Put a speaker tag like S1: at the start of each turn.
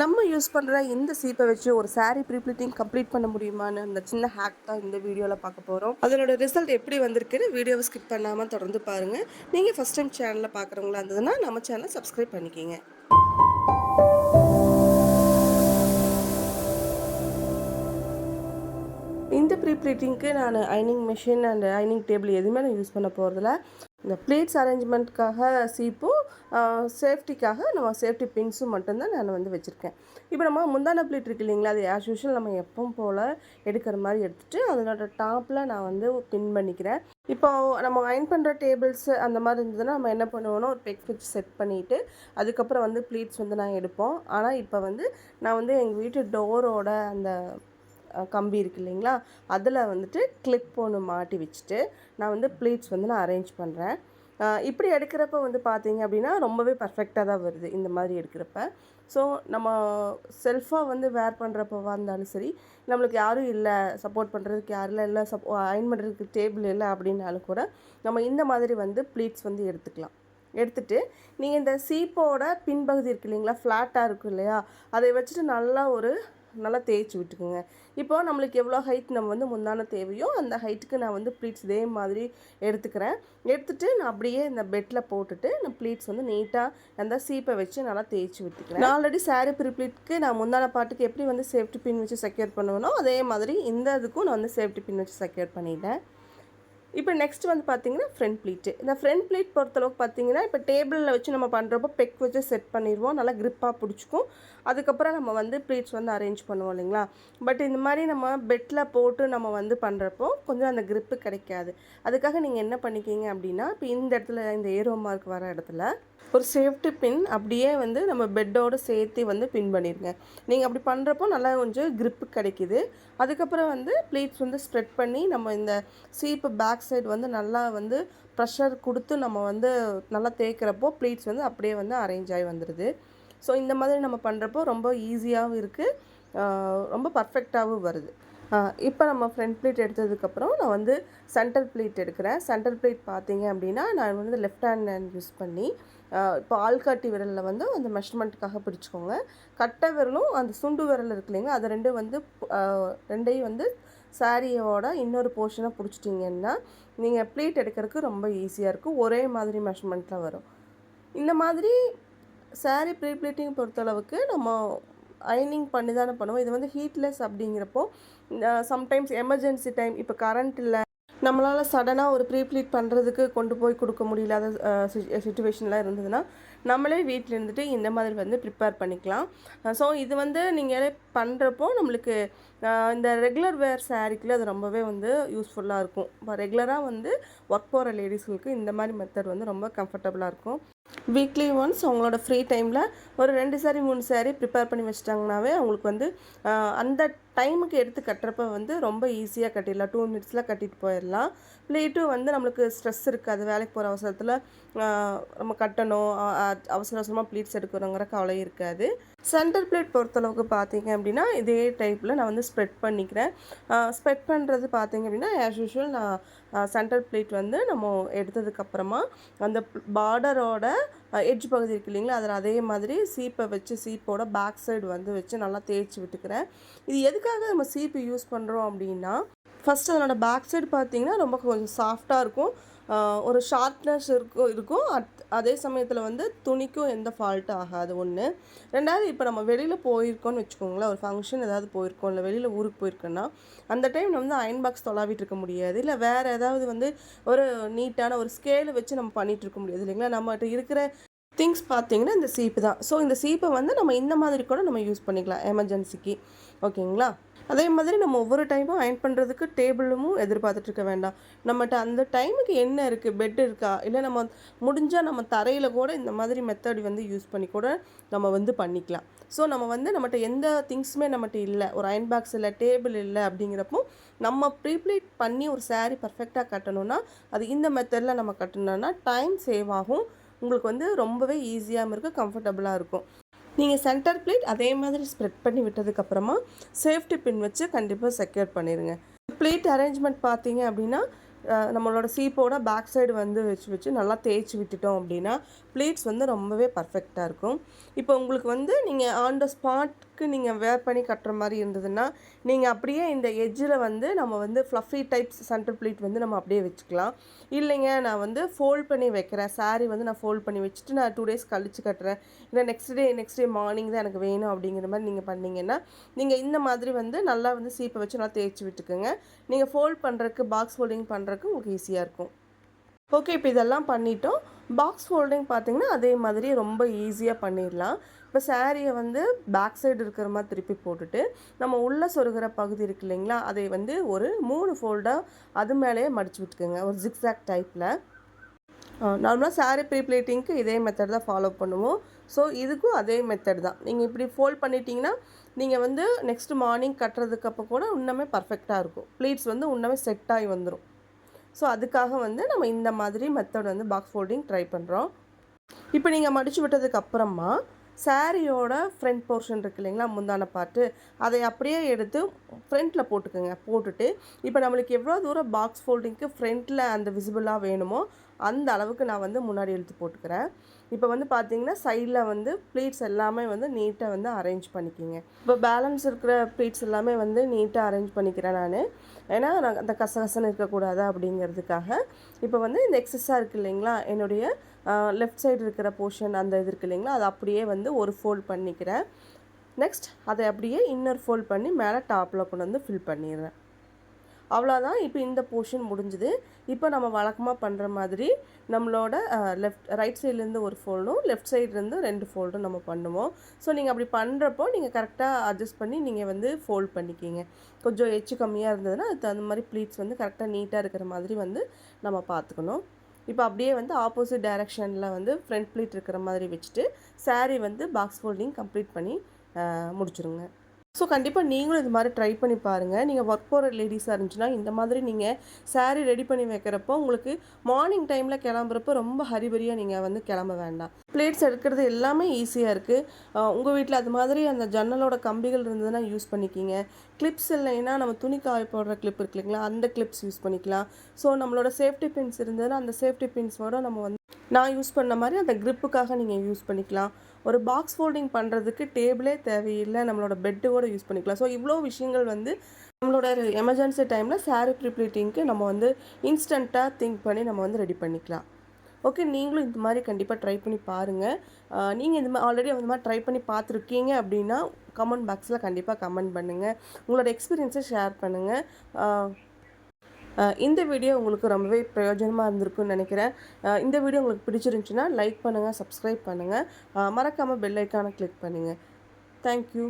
S1: நம்ம யூஸ் பண்ணுற இந்த சீப்பை வச்சு ஒரு சாரீ ப்ரீப்ளிட்டிங் கம்ப்ளீட் பண்ண முடியுமான்னு அந்த சின்ன ஹேக் தான் இந்த வீடியோவில் பார்க்க போகிறோம் அதனோட ரிசல்ட் எப்படி வந்திருக்குன்னு வீடியோவை ஸ்கிப் பண்ணாமல் தொடர்ந்து பாருங்கள் நீங்கள் ஃபஸ்ட் டைம் சேனலில் பார்க்குறவங்களா இருந்ததுன்னா நம்ம சேனலை சப்ஸ்கிரைப் பண்ணிக்கிங்க. இந்த ப்ரீ ப்ளீட்டிங்க்கு நான் ஐனிங் மிஷின் அண்ட் ஐனிங் டேபிள் எதுவுமே நான் யூஸ் பண்ண போகிறதில்ல இந்த ப்ளீட்ஸ் அரேஞ்ச்மெண்ட்காக சீப்பும் சேஃப்டிக்காக நம்ம சேஃப்டி பின்ஸும் மட்டும்தான் நான் வந்து வச்சுருக்கேன். இப்போ நம்ம முந்தான ப்ளீட் இருக்கு இல்லைங்களா அது ஆஸ் யூஷுவல் நம்ம எப்பவும் போல் எடுக்கிற மாதிரி எடுத்துகிட்டு அதனோட டாப்பில் நான் வந்து பின் பண்ணிக்கிறேன். இப்போ நம்ம அயன் பண்ணுற டேபிள்ஸ் அந்த மாதிரி இருந்ததுன்னா நம்ம என்ன பண்ணுவோம்னா ஒரு பெக் வச்சு செட் பண்ணிவிட்டு அதுக்கப்புறம் வந்து ப்ளீட்ஸ் வந்து நான் எடுப்போம். ஆனால் இப்போ வந்து நான் வந்து எங்கள் வீட்டு டோரோட அந்த கம்பி இருக்கு இல்லைங்களா? அதில் வந்துட்டு கிளிப் ஒன்று மாட்டி வச்சுட்டு நான் வந்து ப்ளீட்ஸ் வந்து நான் அரேஞ்ச் பண்ணுறேன் இப்படி எடுக்கிறப்ப வந்து பார்த்தீங்க அப்படின்னா ரொம்பவே பர்ஃபெக்டாக தான் வருது இந்த மாதிரி எடுக்கிறப்ப. ஸோ நம்ம செல்ஃபாக வந்து வேர் பண்ணுறப்பவா இருந்தாலும் சரி நம்மளுக்கு யாரும் இல்லை சப்போர்ட் பண்ணுறதுக்கு யாரும் இல்லை இல்லை சப்போ அயன் பண்ணுறதுக்கு டேபிள் இல்லை அப்படின்னாலும் கூட நம்ம இந்த மாதிரி வந்து ப்ளீட்ஸ் வந்து எடுத்துக்கலாம். எடுத்துட்டு நீங்கள் இந்த சீப்போட பின்பகுதி இருக்கு இல்லைங்களா? ஃப்ளாட்டாக இருக்கும் இல்லையா? அதை வச்சுட்டு நல்லா ஒரு நல்லா தேய்ச்சி விட்டுக்குங்க. இப்போ நம்மளுக்கு எவ்வளோ ஹைட் நம்ம வந்து முந்தான தேவையோ அந்த ஹைட்டுக்கு நான் வந்து ப்ளீட்ஸ் இதே மாதிரி எடுத்துக்கிறேன். எடுத்துகிட்டு நான் அப்படியே இந்த பெட்டில் போட்டுட்டு நான் ப்ளீட்ஸ் வந்து நீட்டாக அந்த சீப்பை வச்சு நல்லா தேய்ச்சி விட்டுக்கிறேன். நான் ஆல்ரெடி சாரீ ப்ளீட்க்கு நான் முந்தான பாட்டுக்கு எப்படி வந்து சேஃப்டி பின் வச்சு செக்யூர் பண்ணுவேனோ அதே மாதிரி இந்த இதுக்கும் நான் வந்து சேஃப்டி பின் வச்சு செக்யூர் பண்ணிட்டேன். இப்போ நெக்ஸ்ட் வந்து பார்த்தீங்கன்னா ஃப்ரண்ட் ப்ளீட்டு இந்த ஃப்ரண்ட் ப்ளீட் பொறுத்தளவுக்கு பார்த்தீங்கன்னா இப்போ டேபிளில் வச்சு நம்ம பண்ணுறப்போ பெக் வச்சு செட் பண்ணிடுவோம். நல்லா க்ரிப்பாக பிடிச்சிக்கும். அதுக்கப்புறம் நம்ம வந்து ப்ளீட்ஸ் வந்து அரேஞ்ச் பண்ணுவோம் இல்லைங்களா? பட் இந்த மாதிரி நம்ம பெட்டில் போட்டு நம்ம வந்து பண்ணுறப்போ கொஞ்சம் அந்த க்ரிப்பு கிடைக்காது. அதுக்காக நீங்கள் என்ன பண்ணிக்கிங்க அப்படின்னா இப்போ இந்த இடத்துல இந்த ஏரோ மார்க் வர இடத்துல ஒரு சேஃப்டி பின் அப்படியே வந்து நம்ம பெட்டோடு சேர்த்து வந்து பின் பண்ணிடுங்க நீங்கள் அப்படி பண்ணுறப்போ நல்லா கொஞ்சம் க்ரிப்பு கிடைக்கிது. அதுக்கப்புறம் வந்து ப்ளீட்ஸ் வந்து ஸ்ப்ரெட் பண்ணி நம்ம இந்த சீப்பு பேக் சைடு வந்து நல்லா வந்து ப்ரெஷர் கொடுத்து நம்ம வந்து நல்லா தேய்க்கிறப்போ ப்ளீட்ஸ் வந்து அப்படியே வந்து அரேஞ்ச் ஆகி வந்துடுது ஸோ இந்த மாதிரி நம்ம பண்ணுறப்போ ரொம்ப ஈஸியாகவும் இருக்குது ரொம்ப பர்ஃபெக்டாகவும் வருது. இப்போ நம்ம ஃப்ரண்ட் ப்ளீட் எடுத்ததுக்கப்புறம் நான் வந்து சென்டர் ப்ளீட் எடுக்கிறேன். சென்டர் ப்ளீட் பார்த்தீங்க அப்படின்னா நான் வந்து லெஃப்ட் ஹேண்ட் யூஸ் பண்ணி இப்போ ஆள்காட்டி விரலில் வந்து அந்த மெஷர்மெண்ட்டுக்காக பிடிச்சிக்கோங்க. கட்டை விரலும் அந்த சுண்டு விரல் இருக்கு இல்லைங்க அது ரெண்டும் வந்து ரெண்டையும் வந்து சாரியோட இன்னொரு போர்ஷனாக பிடிச்சிட்டிங்கன்னா நீங்கள் ப்ளீட் எடுக்கிறதுக்கு ரொம்ப ஈஸியாக இருக்கும். ஒரே மாதிரி மெஷர்மெண்ட்டில் வரும். இந்த மாதிரி சாரீ ப்ரீ ப்ளீட்டிங் பொறுத்தளவுக்கு நம்ம அயனிங் பண்ணி தானே பண்ணுவோம். இது வந்து ஹீட்லெஸ் அப்படிங்கிறப்போ சம்டைம்ஸ் எமர்ஜென்சி டைம் இப்போ கரண்ட் இல்லை. நம்மளால் சடனாக ஒரு ப்ரீ ப்ளீட் பண்ணுறதுக்கு கொண்டு போய் கொடுக்க முடியலாத சுச்சுவேஷன்லாம் இருந்ததுன்னா நம்மளே வீட்டில் இருந்துட்டு இந்த மாதிரி வந்து ப்ரிப்பேர் பண்ணிக்கலாம். ஸோ இது வந்து நீங்கள் பண்ணுறப்போ நம்மளுக்கு இந்த ரெகுலர் வேர் சாரீக்குள்ள அது ரொம்பவே வந்து யூஸ்ஃபுல்லாக இருக்கும். இப்போ ரெகுலராக வந்து ஒர்க் போகிற லேடிஸ்களுக்கு இந்த மாதிரி மெத்தட் வந்து ரொம்ப கம்ஃபர்டபுளாக இருக்கும். வீக்லி ஒன்ஸ் அவங்களோட ஃப்ரீ டைமில் ஒரு ரெண்டு சாரி மூணு சாரி ப்ரிப்பேர் பண்ணி வச்சிட்டாங்கனாவே அவங்களுக்கு வந்து அந்த டைமுக்கு எடுத்து கட்டுறப்ப வந்து ரொம்ப ஈஸியாக கட்டிடலாம். டூ மினிட்ஸில் கட்டிட்டு போயிடலாம். ப்ளேட்டும் வந்து நம்மளுக்கு ஸ்ட்ரெஸ் இருக்காது. வேலைக்கு போகிற அவசரத்தில் நம்ம கட்டணும். அவசர அவசரமாக ப்ளீட்ஸ் எடுக்கணுங்கிற கவலை இருக்காது. சென்டர் பிளேட் பொறுத்தளவுக்கு பார்த்தீங்க அப்படின்னா இதே டைப்பில் நான் வந்து ஸ்ப்ரெட் பண்ணிக்கிறேன். ஸ்ப்ரெட் பண்ணுறது பார்த்தீங்க அப்படின்னா ஆஸ் யூஷுவல் நான் சென்டர் பிளேட் வந்து நம்ம எடுத்ததுக்கப்புறமா அந்த பார்டரோட எட்ஜ் பகுதி இருக்கு இல்லைங்களா? அதில் அதே மாதிரி சீப்பை வச்சு சீப்போட பேக் சைடு வந்து வச்சு நல்லா தேய்ச்சி விட்டுக்கிறேன். இது எதுக்காக நம்ம சீப்பு யூஸ் பண்ணுறோம் அப்படின்னா ஃபஸ்ட்டு அதனோட பேக் சைடு பார்த்தீங்கன்னா ரொம்ப கொஞ்சம் சாஃப்டாக இருக்கும். ஒரு ஷார்ப்னஸ் இருக்கும் இருக்கும். அட் அதே சமயத்தில் வந்து துணிக்கும் எந்த ஃபால்ட்டும் ஆகாது. ஒன்று ரெண்டாவது இப்போ நம்ம வெளியில் போயிருக்கோம்னு வச்சுக்கோங்களேன். ஒரு ஃபங்க்ஷன் ஏதாவது போயிருக்கோம். இல்லை வெளியில் ஊருக்கு போயிருக்கோன்னா அந்த டைம் நம்ம வந்து அயன் பாக்ஸ் தொலாவிட்டு இருக்க முடியாது. இல்லை வேறு ஏதாவது வந்து ஒரு நீட்டான ஒரு ஸ்கேலை வச்சு நம்ம பண்ணிகிட்டு இருக்க முடியாது. இல்லைங்களா? நம்மகிட்ட இருக்கிற திங்ஸ் பார்த்தீங்கன்னா இந்த சீப்பு தான். ஸோ இந்த சீப்பை வந்து நம்ம இந்த மாதிரி கூட நம்ம யூஸ் பண்ணிக்கலாம். எமர்ஜென்சிக்கு ஓகேங்களா அதே மாதிரி நம்ம ஒவ்வொரு டைமும் அயன் பண்ணுறதுக்கு டேபிளும் எதிர்பார்த்துட்ருக்க வேண்டாம். நம்மகிட்ட அந்த டைமுக்கு என்ன இருக்குது பெட் இருக்கா? இல்லை நம்ம முடிஞ்சால் நம்ம தரையில் கூட இந்த மாதிரி மெத்தட் வந்து யூஸ் பண்ணி கூட நம்ம வந்து பண்ணிக்கலாம். ஸோ நம்ம வந்து நம்மகிட்ட எந்த திங்ஸுமே நம்மகிட்ட இல்லை. ஒரு அயன் பாக்ஸ் இல்லை டேபிள் இல்லை அப்படிங்கிறப்போ நம்ம ப்ரீப்ளேட் பண்ணி ஒரு சாரீ பர்ஃபெக்டாக கட்டணும்னா அது இந்த மெத்தடில் நம்ம கட்டணும்னா டைம் சேவ் ஆகும். உங்களுக்கு வந்து ரொம்பவே ஈஸியாகவும் இருக்கும் கம்ஃபர்டபுளாக இருக்கும். நீங்கள் சென்டர் பிளேட் அதே மாதிரி ஸ்ப்ரெட் பண்ணி விட்டதுக்கப்புறமா சேஃப்டி பின் வச்சு கண்டிப்பாக செக்யூர் பண்ணிடுங்க பிளேட் அரேஞ்ச்மெண்ட் பார்த்தீங்க அப்படின்னா நம்மளோட சீப்போட பேக் சைடு வந்து வச்சு வச்சு நல்லா தேய்ச்சி விட்டுட்டோம் அப்படின்னா பிளேட்ஸ் வந்து ரொம்பவே பர்ஃபெக்டாக இருக்கும். இப்போ உங்களுக்கு வந்து நீங்கள் ஆன் த ஸ்பாட் ஸ்பாட்க்கு நீங்கள் வேர் பண்ணி கட்டுற மாதிரி இருந்ததுன்னா நீங்கள் அப்படியே இந்த எஜ்ஜில் வந்து நம்ம வந்து ஃப்ளஃபி டைப்ஸ் சென்டர் ப்ளீட் வந்து நம்ம அப்படியே வச்சுக்கலாம். இல்லைங்க நான் வந்து ஃபோல்ட் பண்ணி வைக்கிறேன். saree வந்து நான் ஃபோல்ட் பண்ணி வச்சுட்டு நான் டூ டேஸ் கழிச்சு கட்டுறேன். இல்லை next day next day morning தான் எனக்கு வேணும் அப்படிங்கிற மாதிரி நீங்கள் பண்ணீங்கன்னா நீங்கள் இந்த மாதிரி வந்து நல்லா வந்து சீப்பை வச்சு நல்லா தேய்ச்சி விட்டுக்குங்க. நீங்கள் ஃபோல்ட் பண்ணுறதுக்கு பாக்ஸ் ஃபோல்டிங் பண்ணுறதுக்கு உங்களுக்கு ஈஸியாக இருக்கும். ஓகே இப்போ இதெல்லாம் பண்ணிட்டோம். பாக்ஸ் ஃபோல்டிங் பார்த்தீங்கன்னா அதே மாதிரி ரொம்ப ஈஸியாக பண்ணிடலாம். இப்போ சாரியை வந்து பேக் சைடு இருக்கிற மாதிரி திருப்பி போட்டுட்டு நம்ம உள்ளே சொருகிற பகுதி இருக்கு இல்லைங்களா அதை வந்து ஒரு மூணு ஃபோல்டாக அது மேலேயே மடிச்சு விட்டுக்கோங்க. ஒரு ஜிக்ஸாக் டைப்பில் நார்மலாக saree ப்ரீ பிளேட்டிங்க்கு இதே மெத்தட் தான் ஃபாலோ பண்ணுவோம். ஸோ இதுக்கும் அதே மெத்தட் தான். நீங்கள் இப்படி ஃபோல்ட் பண்ணிட்டீங்கன்னா நீங்கள் வந்து நெக்ஸ்ட் மார்னிங் கட்டுறதுக்கு அப்போ கூட இன்னுமே பர்ஃபெக்டாக இருக்கும். ப்ளீட்ஸ் வந்து இன்னுமே செட் ஆகி வந்துடும் ஸோ அதுக்காக வந்து நம்ம இந்த மாதிரி மெத்தட் வந்து பாக்ஸ் ஃபோல்டிங் ட்ரை பண்ணுறோம் இப்போ நீங்கள் மடித்து விட்டதுக்கு அப்புறமா சாரியோட ஃப்ரண்ட் போர்ஷன் இருக்கு இல்லைங்களா முந்தான பாட்டு அதை அப்படியே எடுத்து ஃப்ரண்ட்டில் போட்டுக்கோங்க. போட்டுட்டு இப்போ நம்மளுக்கு எவ்வளோ தூரம் பாக்ஸ் ஃபோல்டிங்க்கு ஃப்ரண்ட்டில் அந்த விசிபிளாக வேணுமோ அந்த அளவுக்கு நான் வந்து முன்னாடி எடுத்து போட்டுக்கிறேன். இப்போ வந்து பார்த்தீங்கன்னா சைடில் வந்து ப்ளீட்ஸ் எல்லாமே வந்து நீட்டாக வந்து அரேஞ்ச் பண்ணிக்கிங்க. இப்போ பேலன்ஸ் இருக்கிற ப்ளீட்ஸ் எல்லாமே வந்து நீட்டாக அரேஞ்ச் பண்ணிக்கிறேன் நான். ஏன்னா நான் அந்த கசகசன்னு இருக்கக்கூடாது அப்படிங்கிறதுக்காக இப்போ வந்து இந்த எக்ஸஸாக இருக்குது இல்லைங்களா என்னுடைய லெஃப்ட் சைடு இருக்கிற போர்ஷன் அந்த இது இருக்கு இல்லைங்களா அதை அப்படியே வந்து ஒரு ஃபோல்ட் பண்ணிக்கிறேன். நெக்ஸ்ட் அதை அப்படியே இன்னர் ஃபோல்ட் பண்ணி மேலே டாப்பில் கொண்டு வந்து ஃபில் பண்ணிடுறேன். அவ்வளோதான் இப்போ இந்த போர்ஷன் முடிஞ்சுது. இப்போ நம்ம வழக்கமாக பண்ணுற மாதிரி நம்மளோட லெஃப்ட் ரைட் சைட்லேருந்து ஒரு ஃபோல்டும் லெஃப்ட் சைட்லேருந்து ரெண்டு ஃபோல்டும் நம்ம பண்ணுவோம். ஸோ நீங்கள் அப்படி பண்ணுறப்போ நீங்கள் கரெக்டாக அட்ஜஸ்ட் பண்ணி நீங்கள் வந்து ஃபோல்ட் பண்ணிக்கிங்க. கொஞ்சம் எச்சு கம்மியாக இருந்ததுன்னா அதுக்கு தகுந்த மாதிரி ப்ளீட்ஸ் வந்து கரெக்டாக நீட்டாக இருக்கிற மாதிரி வந்து நம்ம பார்த்துக்கணும். இப்போ அப்படியே வந்து ஆப்போசிட் டைரெக்ஷனில் வந்து ஃப்ரண்ட் ப்ளீட் இருக்கிற மாதிரி வச்சுட்டு சாரீ வந்து பாக்ஸ் ஃபோல்டிங் கம்ப்ளீட் பண்ணி முடிச்சுருங்க. ஸோ கண்டிப்பாக நீங்களும் இது மாதிரி ட்ரை பண்ணி பாருங்கள் நீங்கள் ஒர்க் போகிற லேடிஸாக இருந்துச்சுன்னா இந்த மாதிரி நீங்கள் சாரீ ரெடி பண்ணி வைக்கிறப்போ உங்களுக்கு மார்னிங் டைமில் கிளம்புறப்போ ரொம்ப ஹரிபரியாக நீங்கள் வந்து கிளம்ப வேண்டாம். பிளேட்ஸ் எடுக்கிறது எல்லாமே ஈஸியாக இருக்குது உங்கள் வீட்டில் அது மாதிரி அந்த ஜன்னலோட கம்பிகள் இருந்ததுன்னா யூஸ் பண்ணிக்கிங்க. கிளிப்ஸ் இல்லைன்னா நம்ம துணி காய போடுற கிளிப் இருக்கு இல்லைங்களா அந்த கிளிப்ஸ் யூஸ் பண்ணிக்கலாம். ஸோ நம்மளோட சேஃப்டி பின்ஸ் இருந்ததுன்னா அந்த சேஃப்டி பின்ஸோட நம்ம வந்து நான் யூஸ் பண்ண மாதிரி அந்த க்ரிப்புக்காக நீங்கள் யூஸ் பண்ணிக்கலாம். ஒரு பாக்ஸ் ஃபோல்டிங் பண்ணுறதுக்கு டேபிளே தேவையில்லை. நம்மளோட பெட்டு கூட யூஸ் பண்ணிக்கலாம். ஸோ இவ்வளோ விஷயங்கள் வந்து நம்மளோட எமர்ஜென்சி டைமில் saree ப்ரிப்ளீட்டிங்க்கு நம்ம வந்து இன்ஸ்டண்ட்டாக திங்க் பண்ணி நம்ம வந்து ரெடி பண்ணிக்கலாம். ஓகே நீங்களும் இந்த மாதிரி கண்டிப்பாக ட்ரை பண்ணி பாருங்கள் நீங்கள் இந்த மாதிரி ஆல்ரெடி அந்த மாதிரி ட்ரை பண்ணி பார்த்துருக்கீங்க அப்படின்னா கமெண்ட் பாக்ஸில் கண்டிப்பாக கமெண்ட் பண்ணுங்கள் உங்களோட எக்ஸ்பீரியன்ஸை ஷேர் பண்ணுங்கள் இந்த வீடியோ உங்களுக்கு ரொம்பவே பிரயோஜனமாக இருந்திருக்குன்னு நினைக்கிறேன். இந்த வீடியோ உங்களுக்கு பிடிச்சிருந்துச்சுன்னா லைக் பண்ணுங்கள் சப்ஸ்கிரைப் பண்ணுங்கள் மறக்காமல் பெல் ஐக்கானை கிளிக் பண்ணுங்கள் தேங்க்யூ